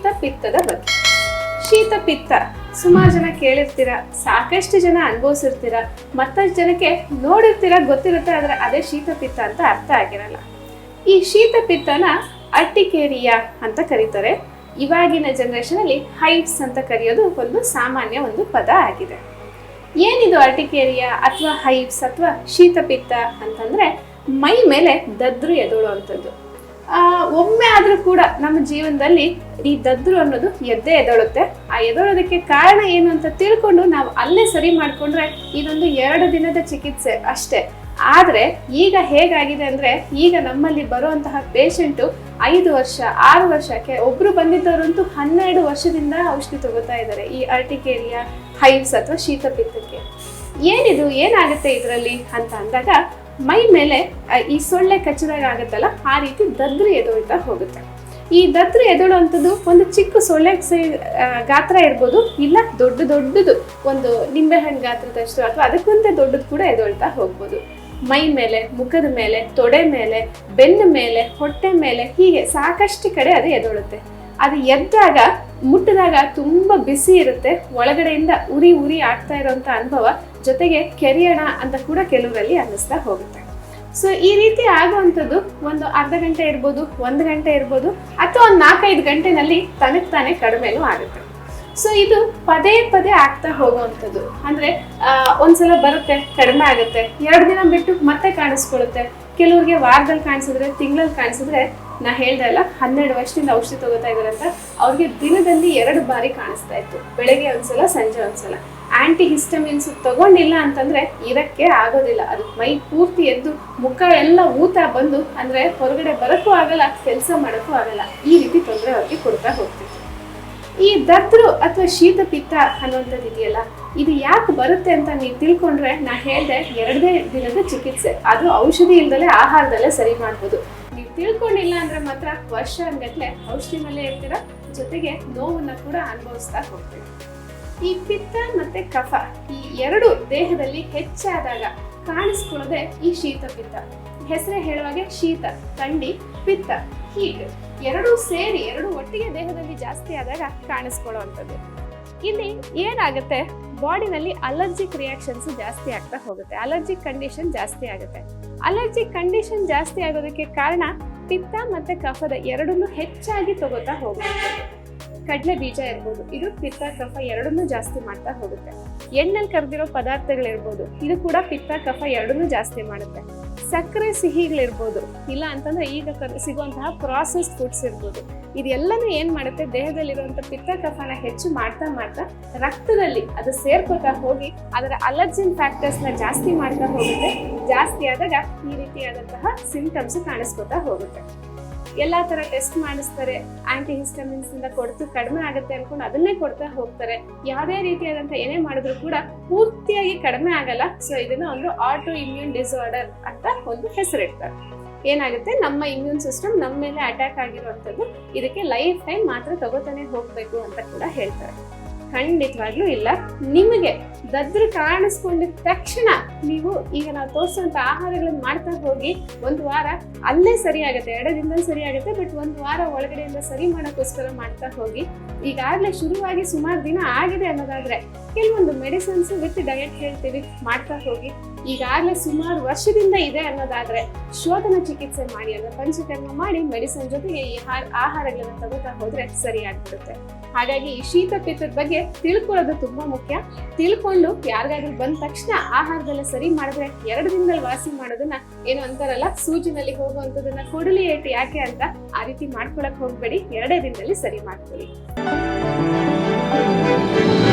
ಶೀತ ಪಿತ್ತದ ಬಗ್ಗೆ. ಶೀತ ಪಿತ್ತ ಸುಮಾರು ಜನ ಕೇಳಿರ್ತೀರ, ಸಾಕಷ್ಟು ಜನ ಅನುಭವಿಸಿರ್ತೀರ, ಮತ್ತಷ್ಟು ಜನಕ್ಕೆ ನೋಡಿರ್ತೀರ, ಗೊತ್ತಿರುತ್ತೆ, ಆದರೆ ಅದೇ ಶೀತ ಪಿತ್ತ ಅಂತ ಅರ್ಥ ಆಗಿರಲ್ಲ. ಈ ಶೀತ ಪಿತ್ತನ ಅರ್ಟಿಕೇರಿಯಾ ಅಂತ ಕರೀತಾರೆ. ಇವಾಗಿನ ಜನರೇಷನ್ ಅಲ್ಲಿ ಹೈಟ್ಸ್ ಅಂತ ಕರೆಯೋದು ಒಂದು ಸಾಮಾನ್ಯ ಒಂದು ಪದ ಆಗಿದೆ. ಏನಿದು ಅರ್ಟಿಕೇರಿಯಾ ಅಥವಾ ಹೈಟ್ಸ್ ಅಥವಾ ಶೀತ ಪಿತ್ತ ಅಂತಂದ್ರೆ ಮೈ ಮೇಲೆ ದದ್ರು ಎದುಳುವಂಥದ್ದು ಒಮ್ಮೆ ಆದ್ರೂ ಕೂಡ ನಮ್ಮ ಜೀವನದಲ್ಲಿ ಈ ದದ್ರು ಅನ್ನೋದು ಎದ್ದೇ ಎದೊಳುತ್ತೆ ಆ ಎದೊಳೋದಕ್ಕೆ ಕಾರಣ ಏನು ಅಂತ ತಿಳ್ಕೊಂಡು ನಾವು ಅಲ್ಲೇ ಸರಿ ಮಾಡ್ಕೊಂಡ್ರೆ ಇದೊಂದು ಎರಡು ದಿನದ ಚಿಕಿತ್ಸೆ ಅಷ್ಟೇ. ಆದ್ರೆ ಈಗ ಹೇಗಾಗಿದೆ ಅಂದ್ರೆ ಈಗ ನಮ್ಮಲ್ಲಿ ಬರುವಂತಹ ಪೇಷಂಟು ಐದು ವರ್ಷ, ಆರು ವರ್ಷಕ್ಕೆ ಒಬ್ರು ಬಂದಿದ್ದವರಂತೂ ಹನ್ನೆರಡು ವರ್ಷದಿಂದ ಔಷಧಿ ತಗೋತಾ ಇದ್ದಾರೆ. ಈ ಅರ್ಟಿಕೇರಿಯಾ ಹೈವ್ಸ್ ಅಥವಾ ಶೀತಪಿತ್ತಕ್ಕೆ. ಏನಿದು, ಏನಾಗುತ್ತೆ ಇದರಲ್ಲಿ ಅಂತ ಅಂದಾಗ ಮೈ ಮೇಲೆ ಈ ಸೊಳ್ಳೆ ಕಚ್ಚಿದಾಗ ಆಗುತ್ತಲ್ಲ, ಆ ರೀತಿ ದದ್ರಿ ಎದೊಳ್ತಾ ಹೋಗುತ್ತೆ. ಈ ದದ್ರಿ ಎದುಳುವಂಥದ್ದು ಒಂದು ಚಿಕ್ಕ ಸೊಳ್ಳೆ ಗಾತ್ರ ಇರ್ಬೋದು, ಇಲ್ಲ ದೊಡ್ಡ ದೊಡ್ಡದು, ಒಂದು ನಿಂಬೆಹಣ್ಣು ಗಾತ್ರದಷ್ಟು ಅಥವಾ ಅದಕ್ಕಿಂತ ದೊಡ್ಡದು ಕೂಡ ಎದೊಳ್ತಾ ಹೋಗ್ಬೋದು. ಮೈ ಮೇಲೆ, ಮುಖದ ಮೇಲೆ, ತೊಡೆ ಮೇಲೆ, ಬೆನ್ನ ಮೇಲೆ, ಹೊಟ್ಟೆ ಮೇಲೆ, ಹೀಗೆ ಸಾಕಷ್ಟು ಕಡೆ ಅದು ಎದೊಳುತ್ತೆ. ಅದು ಎದ್ದಾಗ, ಮುಟ್ಟಿದಾಗ ತುಂಬ ಬಿಸಿ ಇರುತ್ತೆ, ಒಳಗಡೆಯಿಂದ ಉರಿ ಉರಿ ಆಗ್ತಾ ಇರೋಂಥ ಅನುಭವ ಜೊತೆಗೆ ಕೆರಿಯೋಣ ಅಂತ ಕೂಡ ಕೆಲವರಲ್ಲಿ ಅನ್ನಿಸ್ತಾ ಹೋಗುತ್ತೆ. ಸೊ ಈ ರೀತಿ ಆಗುವಂಥದ್ದು ಒಂದು ಅರ್ಧ ಗಂಟೆ ಇರ್ಬೋದು, ಒಂದು ಗಂಟೆ ಇರ್ಬೋದು, ಅಥವಾ ಒಂದು ನಾಲ್ಕೈದು ಗಂಟೆನಲ್ಲಿ ತನಗೆ ತಾನೇ ಕಡಿಮೆನೂ ಆಗುತ್ತೆ. ಸೊ ಇದು ಪದೇ ಪದೇ ಆಗ್ತಾ ಹೋಗುವಂಥದ್ದು. ಅಂದ್ರೆ ಒಂದ್ಸಲ ಬರುತ್ತೆ, ಕಡಿಮೆ ಆಗುತ್ತೆ, ಎರಡು ದಿನ ಬಿಟ್ಟು ಮತ್ತೆ ಕಾಣಿಸ್ಕೊಳ್ಳುತ್ತೆ. ಕೆಲವ್ರಿಗೆ ವಾರದಲ್ಲಿ ಕಾಣಿಸಿದ್ರೆ, ತಿಂಗಳಲ್ಲಿ ಕಾಣಿಸಿದ್ರೆ, ನಾ ಹೇಳ್ದೆ ಅಲ್ಲ, ಹನ್ನೆರಡು ವರ್ಷದಿಂದ ಔಷಧಿ ತಗೋತಾ ಇದಾರೆ ಅಂತ, ಅವ್ರಿಗೆ ದಿನದಲ್ಲಿ ಎರಡು ಬಾರಿ ಕಾಣಿಸ್ತಾ ಇತ್ತು. ಬೆಳಗ್ಗೆ ಒಂದ್ಸಲ, ಸಂಜೆ ಒಂದ್ಸಲ. ಆಂಟಿ ಹಿಸ್ಟಮಿನ್ಸ್ ತಗೊಂಡಿಲ್ಲ ಅಂತಂದ್ರೆ ಇರಕ್ಕೆ ಆಗೋದಿಲ್ಲ. ಅದು ಮೈ ಪೂರ್ತಿ ಎದ್ದು ಮುಖ ಎಲ್ಲ ಊತ ಬಂದು ಅಂದ್ರೆ ಹೊರಗಡೆ ಬರಕ್ಕೂ ಆಗಲ್ಲ, ಕೆಲಸ ಮಾಡಕ್ಕೂ ಆಗಲ್ಲ. ಈ ರೀತಿ ತೊಂದರೆ ಅವ್ರಿಗೆ ಕೊಡ್ತಾ ಹೋಗ್ತಿತ್ತು. ಈ ದದ್ರು ಅಥವಾ ಶೀತ ಪಿತ್ತ ಅನ್ನುವಂಥದ್ದು ಇದೆಯಲ್ಲ, ಇದು ಯಾಕೆ ಬರುತ್ತೆ ಅಂತ ನೀವು ತಿಳ್ಕೊಂಡ್ರೆ ನಾ ಹೇಳಿದೆ ಎರಡನೇ ದಿನದ ಚಿಕಿತ್ಸೆ. ಅದು ಔಷಧಿ ಇಲ್ದಲೆ ಆಹಾರದಲ್ಲೇ ಸರಿ ಮಾಡ್ಬೋದು. ನೀವು ತಿಳ್ಕೊಂಡಿಲ್ಲ ಅಂದ್ರೆ ಮಾತ್ರ ವರ್ಷ ಗಟ್ಟಲೆ ಔಷಧಿ ಮೇಲೆ ಇರ್ತೀರ? ಜೊತೆಗೆ ನೋವನ್ನ ಕೂಡ ಅನುಭವಿಸ್ತಾ ಹೋಗ್ತೀವಿ ಈ ಪಿತ್ತ ಮತ್ತೆ ಕಫ ಈ ಎರಡು ದೇಹದಲ್ಲಿ ಹೆಚ್ಚಾದಾಗ ಕಾಣಿಸ್ಕೊಳ್ಳೋದೆ ಈ ಶೀತ ಪಿತ್ತ ಹೆಸರೇ ಹೇಳುವಾಗೆ ಶೀತ, ಥಂಡಿ, ಪಿತ್ತ, ಹೀಟ್ ಎರಡೂ ಸೇರಿ ಎರಡು ಒಟ್ಟಿಗೆ ದೇಹದಲ್ಲಿ ಜಾಸ್ತಿ ಆದಾಗ ಕಾಣಿಸ್ಕೊಳ್ಳುವಂಥದ್ದು. ಇಲ್ಲಿ ಏನಾಗುತ್ತೆ? ಬಾಡಿನಲ್ಲಿ ಅಲರ್ಜಿಕ್ ರಿಯಾಕ್ಷನ್ಸ್ ಜಾಸ್ತಿ ಆಗ್ತಾ ಹೋಗುತ್ತೆ. ಅಲರ್ಜಿಕ್ ಕಂಡೀಷನ್ ಜಾಸ್ತಿ ಆಗುತ್ತೆ. ಅಲರ್ಜಿಕ್ ಕಂಡೀಷನ್ ಜಾಸ್ತಿ ಆಗೋದಕ್ಕೆ ಕಾರಣ ಪಿತ್ತ ಮತ್ತೆ ಕಫದ ಎರಡನ್ನೂ ಹೆಚ್ಚಾಗಿ ತಗೋತಾ ಹೋಗುವಂಥದ್ದು ಕಡಲೆ ಬೀಜ ಇರ್ಬೋದು. ಇದು ಪಿತ್ತ ಕಫ ಎರಡನ್ನೂ ಜಾಸ್ತಿ ಮಾಡ್ತಾ ಹೋಗುತ್ತೆ. ಎಣ್ಣೆಲ್ಲಿ ಕರೆದಿರೋ ಪದಾರ್ಥಗಳಿರ್ಬೋದು. ಇದು ಕೂಡ ಪಿತ್ತ ಕಫ ಎರಡನ್ನೂ ಜಾಸ್ತಿ ಮಾಡುತ್ತೆ. ಸಕ್ಕರೆ ಸಿಹಿಗಳಿರ್ಬೋದು. ಇಲ್ಲ ಅಂತಂದ್ರೆ ಈಗ ಸಿಗುವಂತಹ ಪ್ರಾಸೆಸ್ಡ್ ಫುಡ್ಸ್ ಇರ್ಬೋದು. ಇದೆಲ್ಲನೂ ಏನ್ ಮಾಡುತ್ತೆ? ದೇಹದಲ್ಲಿರುವಂಥ ಪಿತ್ತ ಕಫನ ಹೆಚ್ಚು ಮಾಡ್ತಾ ಮಾಡ್ತಾ ರಕ್ತದಲ್ಲಿ ಅದು ಸೇರ್ಕೊತಾ ಹೋಗಿ ಅದರ ಅಲರ್ಜಿನ್ ಫ್ಯಾಕ್ಟರ್ಸ್ನ ಜಾಸ್ತಿ ಮಾಡ್ತಾ ಹೋಗುತ್ತೆ. ಜಾಸ್ತಿ ಆದಾಗ ಈ ರೀತಿಯಾದಂತಹ ಸಿಂಟಮ್ಸ್ ಕಾಣಿಸ್ಕೊತಾ ಹೋಗುತ್ತೆ. ಎಲ್ಲಾ ತರ ಟೆಸ್ಟ್ ಮಾಡಿಸ್ತಾರೆ ಆಂಟಿ ಇಂದ ಕೊಡ್ತು, ಕಡಿಮೆ ಆಗುತ್ತೆ ಅನ್ಕೊಂಡು ಅದನ್ನೇ ಕೊಡ್ತಾ ಹೋಗ್ತಾರೆ. ಯಾವುದೇ ರೀತಿಯಾದಂತ ಏನೇ ಮಾಡಿದ್ರು ಕೂಡ ಪೂರ್ತಿಯಾಗಿ ಕಡಿಮೆ ಆಗಲ್ಲ. ಸೊ ಇದನ್ನ ಒಂದು ಆಟೋ ಇಮ್ಯೂನ್ ಡಿಸಾರ್ಡರ್ ಅಂತ ಒಂದು ಹೆಸರಿಡ್ತಾರೆ. ಏನಾಗುತ್ತೆ? ನಮ್ಮ ಇಮ್ಯೂನ್ ಸಿಸ್ಟಮ್ ನಮ್ಮ ಮೇಲೆ ಅಟ್ಯಾಕ್ ಆಗಿರುವಂಥದ್ದು ಇದಕ್ಕೆ ಲೈಫ್ ಟೈಮ್ ಮಾತ್ರ ತಗೋತಾನೆ ಹೋಗ್ಬೇಕು ಅಂತ ಕೂಡ ಹೇಳ್ತಾರೆ. ಖಂಡಿತವಾಗ್ಲೂ ಇಲ್ಲ. ನಿಮಗೆ ದದ್ರ ಕಾಣಿಸ್ಕೊಂಡಿದ ತಕ್ಷಣ ನೀವು ಈಗ ನಾವು ತೋರಿಸುವಂತ ಆಹಾರಗಳನ್ನು ಮಾಡ್ತಾ ಹೋಗಿ ಒಂದು ವಾರ ಅಲ್ಲೇ ಸರಿ ಆಗುತ್ತೆ. ಎರಡು ದಿನದಲ್ಲಿ ಸರಿ ಬಟ್ ಒಂದು ವಾರ ಒಳಗಡೆಯಿಂದ ಸರಿ ಮಾಡೋಕ್ಕೋಸ್ಕರ ಮಾಡ್ತಾ ಹೋಗಿ. ಈಗಾಗಲೇ ಶುರುವಾಗಿ ಸುಮಾರು ದಿನ ಆಗಿದೆ ಅನ್ನೋದಾದ್ರೆ, ಕೆಲವೊಂದು ಮೆಡಿಸಿನ್ಸ್ ವಿತ್ ಡಯಟ್ ಹೇಳ್ತೀವಿ, ಮಾಡ್ತಾ ಹೋಗಿ. ಈಗಾಗಲೇ ಸುಮಾರು ವರ್ಷದಿಂದ ಇದೆ ಅನ್ನೋದಾದ್ರೆ ಶೋಧನ ಚಿಕಿತ್ಸೆ ಮಾಡಿ ಅಂದ್ರೆ ಪಂಚಕರ್ಮ ಮಾಡಿ ಮೆಡಿಸಿನ್ ಜೊತೆಗೆ ಈ ಆಹಾರ- ಆಹಾರಗಳನ್ನ ತಗೋತಾ ಹೋದ್ರೆ ಸರಿಯಾಗ್ಬಿಡುತ್ತೆ. ಹಾಗಾಗಿ ಈ ಶೀತ ಪಿತ್ತದ ಬಗ್ಗೆ ತಿಳ್ಕೊಳ್ಳೋದು ತುಂಬಾ ಮುಖ್ಯ. ತಿಳ್ಕೊಂಡು ಯಾರಿಗಾದ್ರೂ ಬಂದ ತಕ್ಷಣ ಆಹಾರದಲ್ಲ ಸರಿ ಮಾಡಿದ್ರೆ ಎರಡು ದಿನದಲ್ಲಿ ವಾಸಿ ಮಾಡೋದನ್ನ ಏನು ಅಂತಾರಲ್ಲ, ಸೂಜಿನಲ್ಲಿ ಹೋಗುವಂಥದ್ದನ್ನ ಕೊಡಲಿ ಏಟು ಯಾಕೆ ಅಂತ ಆ ರೀತಿ ಮಾಡ್ಕೊಳಕ್ ಹೋಗ್ಬೇಡಿ. ಎರಡೇ ದಿನದಲ್ಲಿ ಸರಿ ಮಾಡ್ಕೊಳ್ಳಿ.